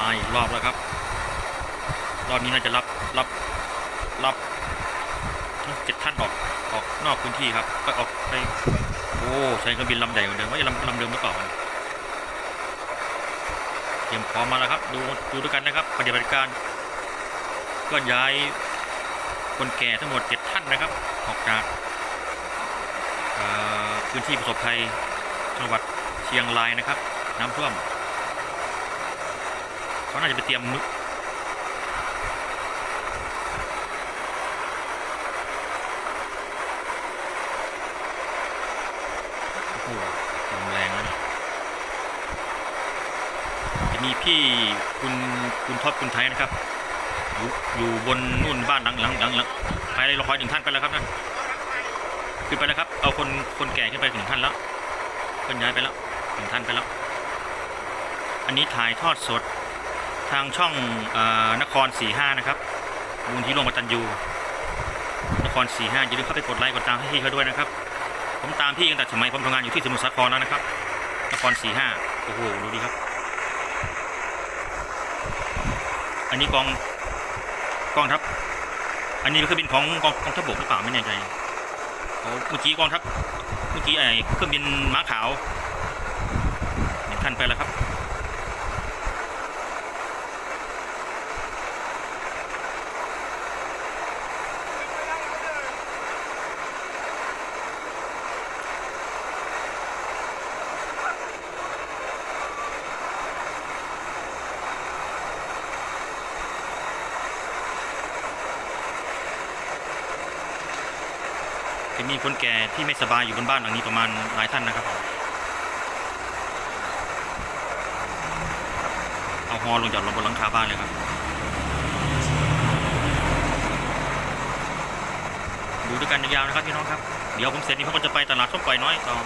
มาอีกรอบแล้วครับ รอบนี้น่าจะรับรับรับทั้งเจ็ดท่านออกออกนอกพื้นที่ครับก็ออกไปโอ้ใช้เครื่องบินลำใหญ่กว่าเดิมว่าจะลำลำเดิมหรือเปล่าเตรียมพร้อมมาแล้วครับ ดูดูด้วยกันนะครับ ปฏิบัติการก็ย้ายคนแก่ทั้งหมดเจ็ดท่านนะครับ ออกจากพื้นที่ประสบภัยจังหวัดเชียงรายนะครับ น้ำท่วม เขาน่าจะไปเตรียมมึกโอ้โหลมแรงแล้วนี่จะมีพี่คุณคุณท็อปคุณไทยนะครับอยู่อยู่บนนู่นบ้านหลังหลังหลังหลังไปเลยเราคอยหนึ่งท่านไปแล้วครับนั่นขึ้นไปแล้วครับ เอาคนคนแก่ขึ้นไปถึงท่านแล้วคนย้ายไปแล้วถึงท่านไปแล้ว อันนี้ถ่ายทอดสด ทางช่องอนคร 45 นะครับมูลที่ร่วมกตันยูนคร 45 อย่าลืมเข้าไปกดไลค์กดตามให้พี่เขาด้วยนะครับ ผมตามพี่ตั้งแต่สมัยผมทำงานอยู่ที่สมุทรสาครแล้วนะครับ นคร 45 โอ้โห ดูดีครับ อันนี้กองกองทัพ อันนี้เครื่องบินของกองกองทัพบกหรือเปล่าไม่แน่ใจโอ้เมื่อกี้กองทัพ เมื่อกี้ไอ้เครื่องบินม้าขาวเห็นท่านไปแล้วครับ จะมีคนแก่ที่ไม่สบายอยู่บนบ้านหลังนี้ประมาณหลายท่านนะครับผมเอาฮอลงจากลงบนหลังคาบ้านเลยครับ ดูด้วยกันยาวๆนะครับพี่น้องครับ เดี๋ยวผมเสร็จนี้ผมก็จะไปตลาดส้มปล่อยน้อยต่อ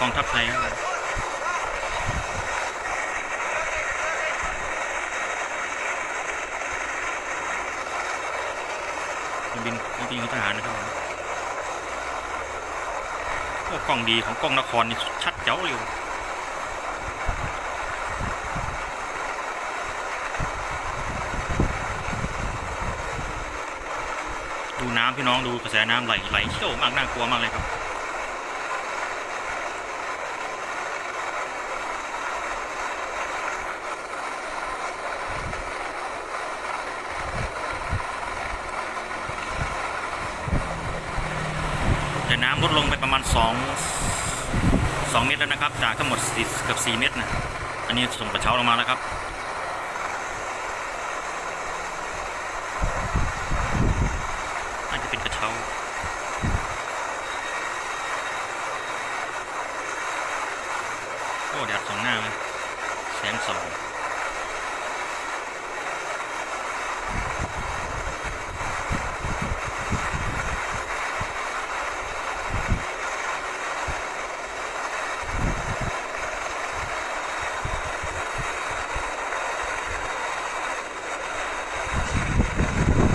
อกองทัพไทยครับเครื่องบินเครื่องบินของทหารนะครับผมโอ้ กล้องดีของกล้องนครนี่ชัดเจ๋วเลยว่ะดูน้ำพี่น้องดูกระแสน้ำไหลไหลเชี่ยวมากน่ากลัวมากเลยครับ แต่น้ำลดลงไปประมาณ 2 2 เมตรแล้วนะครับ จากทั้งหมดเกือบ4เมตรนะ อันนี้ส่งกระเช้าลงมาแล้วครับน่าจะเป็นกระเช้า โอ้แดดสองหน้าเลยแสงสอง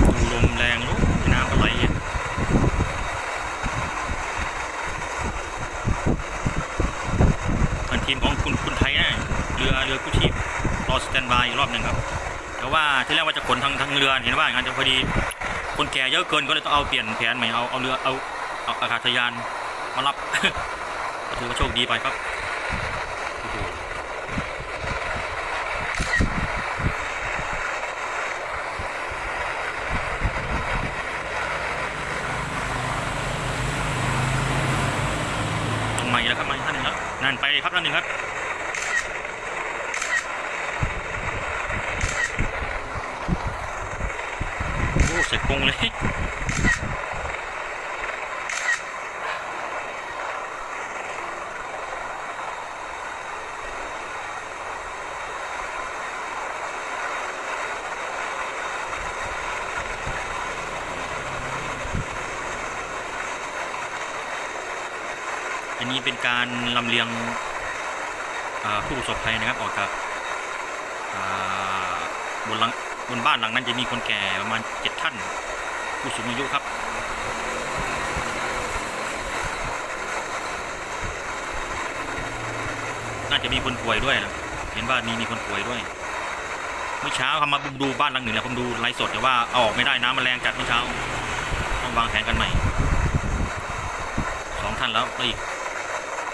ดูลมแรงลูกน้ำอะไรอะทางทีมของคุณคุณไทยนะเรือกู้ชีพรอสแตนบายอีกรอบหนึ่งครับแต่ว่าที่แรกว่าจะขนทางทางเรือเห็นว่าอย่างนั้นแต่พอดีคนแก่เยอะเกินก็เลยต้องเอาเปลี่ยนแผนใหม่เอาเอาเรือเอาเอาอากาศยานมารับก็ถือว่าโชคดีไปครับโอ้โหต้องมาอีกแล้วครับมาอีกท่านหนึ่งแล้วนั่นไปครับท่านหนึ่งครับโอ้เสร็จก งเลย อันนี้เป็นการลำเลียงผู้ประสบภัยนะครับ ออกจากบนหลัง บนบ้านหลังนั้นจะมีคนแก่ประมาณเจ็ดท่านผู้สูงอายุครับ น่าจะมีคนป่วยด้วยนะเห็นว่ามีมีคนป่วยด้วย เมื่อเช้าเขามาดูบ้านหลังหนึ่งแล้วผมดูไลฟ์สดแต่ว่าเอาออกไม่ได้น้ำมันแรงจัดเมื่อเช้าต้องวางแผนกันใหม่สองท่านแล้วแล้วอีก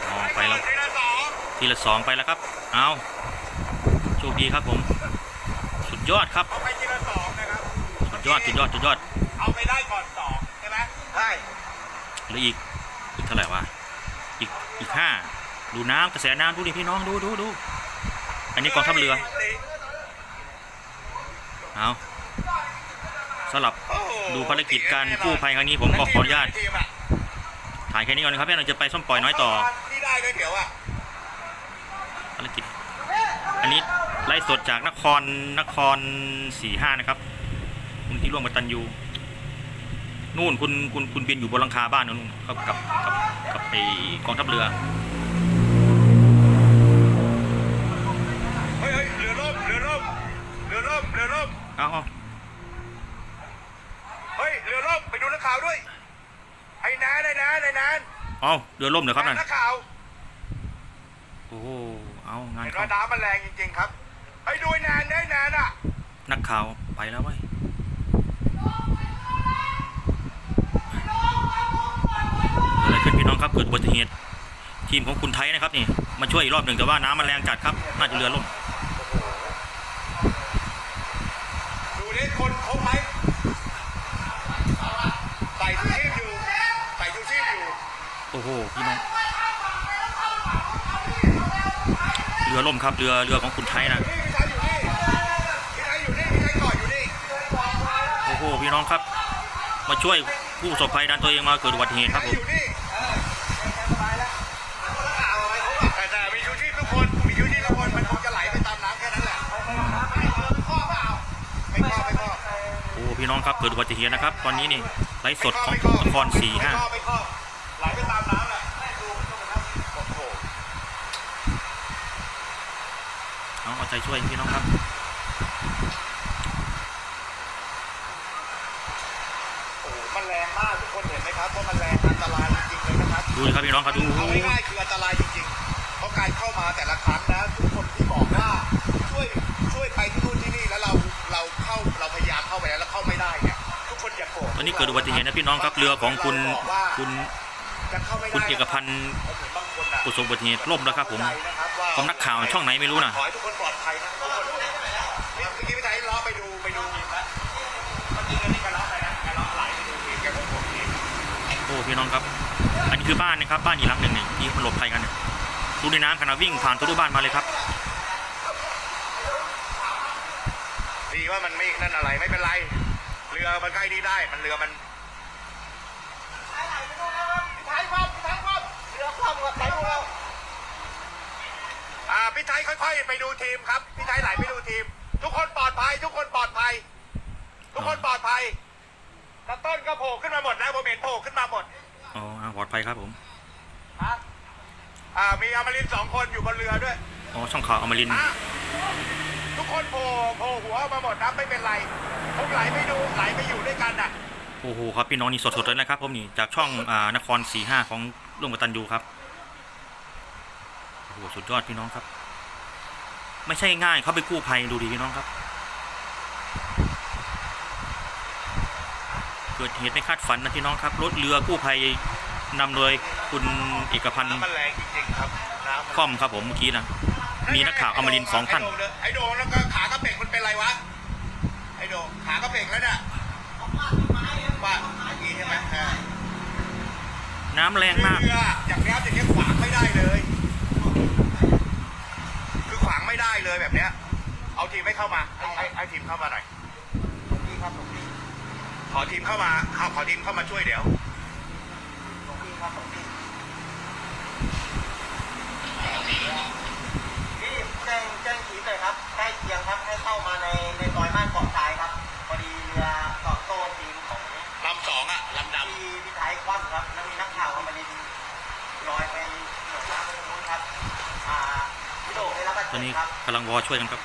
อ๋อไปแล้วทีละสองไปแล้วครับ เอาโชคดีครับผม ยอดครับ เอาไปทีละสองนะครับสุดยอดสุดยอดสุดยอดเอาไปได้ก่อนสองใช่ไหมใช่เหรืออีกอีกเท่าไหร่วะอีกอีกห้าดูน้ำกระแสน้ำดูดิพี่น้องดูดูดูอันนี้กองทัพเรือเอาสำหรับโอ้โหดูภารกิจการกู้ภัยครั้งนี้ผมก็ขออนุญาตทีมอะถ่ายแค่นี้ก่อนนะครับเพื่อนเราจะไปส้มปล่อยน้อยต่อที่ได้เลยเดี๋ยวอะภารกิจอันนี้ ไล่สดจากนครนครสี่ห้านะครับคุณที่ร่วมกับตันยูนู่นคุณคุณคุณบินอยู่บนหลังคาบ้านนู่นกับกับกับกับไอกองทัพเรือเฮ้ยเฮ้ยเรือล่มเรือล่มเรือล่มเรือล่มเอาเอาเฮ้ยเรือล่มไปดูนักข่าวด้วยไอ้นานไอ้นานไอ้นานเอาเรือล่มเหรอครับนั่นนักข่าวโอ้โหเอางานเห็นเข้าว่าน้ำมันแรงจริงๆครับ ไอ้ดูไอ้นานไอ้นานอะ นักข่าวไปแล้วเว้ยเกิดอะไรขึ้นพี่น้องครับเกิดอุบัติเหตุทีมของคุณไทยนะครับนี่มาช่วยอีกรอบหนึ่งแต่ว่าน้ำมันแรงจัดครับน่าจะเรือล่มดูนี่คนครบไหมใส่ชูชีพอยู่ใส่ชูชีพอยู่โอ้โหพี่น้องเรือล่มครับเรือเรือของคุณไทยนะ นี่พี่ชายอยู่นี่พี่ชายอยู่นี่พี่ชายก่ออยู่นี่ โอ้โห พี่น้องครับ มาช่วยผู้ประสบภัยดันตัวเองมาเกิดอุบัติเหตุครับผมพี่น้อเปล่าไม่ข้อไม่ข้อโอ้พี่น้องครับเกิดอุบัติเหตุนะครับ ตอนนี้นี่ไลฟ์สดของนครสี่ห้าไหลไปตามน้ำแหละโอ้โหเอาเอาใจช่วยพี่น้องครับ โอ้โหมันแรงมากทุก คนเห็นไหมครับว่ามันแรงอันตรายจริงๆเลยนะครับดูดิครับพี่น้องครับดูเอาง่ายๆคืออันตรายจริงๆ เพราะการเข้ามาแต่ละครั้งนะทุกคนที่บอกว่าช่วยช่วยไปที่นู่นที่นี่แล้วเราเราเข้าเราพยายามเข้าไปแล้วแล้วเข้าไม่ได้เนี่ยทุกคนอย่าโกรธตอนนี้เกิดอุบัติเหตุนะพี่น้องครับเรือของคุณคุณจะเข้าไม่ได้คุณเอกพันธ์บางคนน่ะประสบอุบัติเหตุล่มแล้วครับผมใจนะครับว่าของนักข่าวช่องไหนไม่รู้นะขอให้ทุกคนปลอดภัยนะทุกคนนี่เมื่อกี้พี่ไทยล้อไปดูไปดูเมื่อกี้กันนี่กันล้อไปนะกันล้อไหลไปดูทีมกันผมทีม โอ้ พี่น้องครับ อันนี้คือบ้านนะครับบ้านอีกหลังหนึ่งเนี่ยที่มันหลบภัยกันเนี่ยดูในน้ำขณะวิ่งผ่านตัวรูบ้านมาเลยครับ ดีว่ามันไม่นั่นอะไรไม่เป็นไร เรือมันใกล้นี่ได้ มันเรือมันอ่าพี่ไทยค่อยๆไปดูทีมครับพี่ไทยไหลไปดูทีม ทุกคนปลอดภัย ทุกคนปลอดภัย ทุกคนปลอดภัย ตะต้นก็โผล่ขึ้นมาหมดนะผมเห็นโผล่ขึ้นมาหมดอ๋ออ่าปลอดภัยครับผมอ่ามีอมรินทร์สองคนอยู่บนเรือด้วยอ๋อช่องข่าวอมรินทร์อะทุกคนโผล่โผล่หัวมาหมดนะไม่เป็นไรพวกไหลไปดูไหลไปอยู่ด้วยกันน่ะ โอ้โหครับพี่น้องนี่สดๆเลยนะครับผมนี่จากช่องอ่านครสี่ห้าของร่วมกตันยูครับโอ้โหสุดยอดพี่น้องครับ ไม่ใช่ง่ายเขาไปกู้ภัยดูดิพี่น้องครับ เกิดเหตุไม่คาดฝันนะพี่น้องครับ รถเรือกู้ภัยนำโดยคุณเอกพันธ์น้ำมันแรงจริงๆครับน้ำมันค่อมครับผมเมื่อกี้นะ มีนักข่าวอมรินทร์สองท่านไโด่ไอ้โดงแล้วก็ขากระเพกมันเป็นไรวะ ไอ้โดงขากระเพกแล้วเนี่ยว่าเมื่อกี้ใช่ไหมอ่าน้ำแรงมาก เรืออย่างนี้อย่างนี้ขวางไม่ได้เลย คือขวางไม่ได้เลยแบบเนี้ย เอาทีมไม่เข้ามาให้ให้ให้ทีมเข้ามาหน่อยพี่ครับผมพี่ ขอทีมเข้ามาขอขอทีมเข้ามาช่วยเดี๋ยวพี่ครับผมพี่พี่แจ้งแจ้งทีมเลยครับใกล้เคียงครับให้เข้ามาในในซอยบ้านเกาะทรายครับพอดีเรือตอบโต้ทีมของลำสองอะลำดำพี่พี่ไทยคว่ำครับแล้วมีนักข่าวอมรินทร์ลอยไปหลงน้ำไปตรงนู้นครับอ่าพี่โดได้รับบาดตเจ็อนบนี้ครับ กำลังวอช่วยกันครับ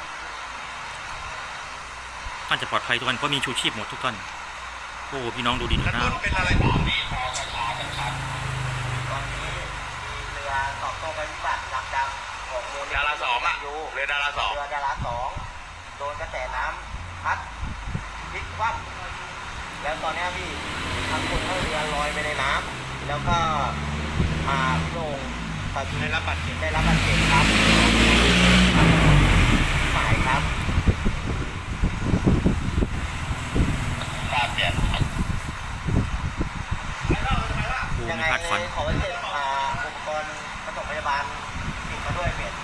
ท่านจะปลอดภัยทุกท่านเพราะมีชูชีพหมดทุกท่าน โอ้พี่น้องดูดิำดูแล้วน้ต้นเป็นอะไรบ้างตอนนี้มีเรือตอบโต้ไปวิบัติลำดำพอของมูลนิธิดาราสองอะยูเรือดาราสองเรือดาราสองโดนกระแสน้ำพัดพลิกคว่ำแล้วตอนเนี้ยพี่ทั้งคนทั้งเรือลอยไปในน้ำแล้วก็มาพี่โงปาชีได้รับบาดเจ็บได้รับบาดเจ็บครับหมายครับ ตาเปลี่ยน โอ้ ยัง ไม่ไงคาดฝันขอไว้เสร็จอ่าอุปกรณ์ปฐมพยาบาลติดมาด้วยเปลี่ยน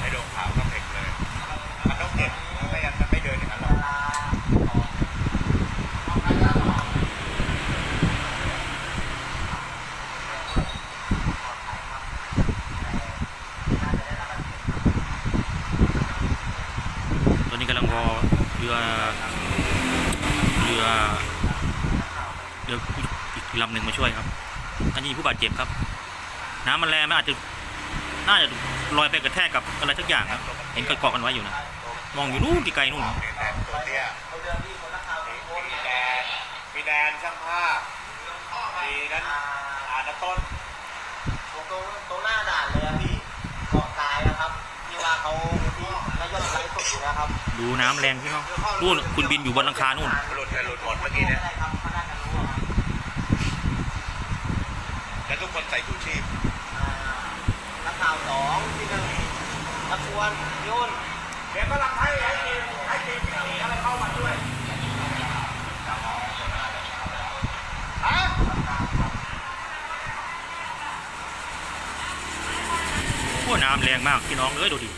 ให้โดนขาวก็เผ็ดเลย มันต้องเก็บไม่งั้นมันไม่เดินอย่างนั้นหรอก ตอเรือเรือเรืออีกลำหนึ่งมาช่วยครับอันนี้ผู้บาดเจ็บครับ น้ำมันแรงมันอาจจะน่าจะลอยไปกระแทกกับอะไรสักอย่างครับเห็นเกาะกันไว้อยู่นะมองอยู่นู่นไกลๆนู่นมีแดนตัวเตี้ยเขาเดินที่คนละคราวโพสต์มีแดนมีแดนช่างภาพมีนั้นอ่าอ่านต้นตรงตรงหน้าด่านเลยพี่เกาะทรายนะครับที่ว่าเขาที่นายกไลฟ์ส ดอยู่นะครับดูน้ำแรงพี่น้องนู่นคุณบินอยู่บนหลังคานู่นหลุดแต่หลุดหมดเมื่อกี้เนี่ยใช่ครับเขาน่าจะรู้อะครับแล้วทุกคนใส่ชูชีพอ่านักข่าวสองที่หนึ่งตะกวนยุ่นเดี๋ยวกำลังให้ให้ทีมให้ทีมที่อะไรเข้ามาด้วยฮะโอ้น้ำแรงมากพี่น้องเอ้ยดูดิ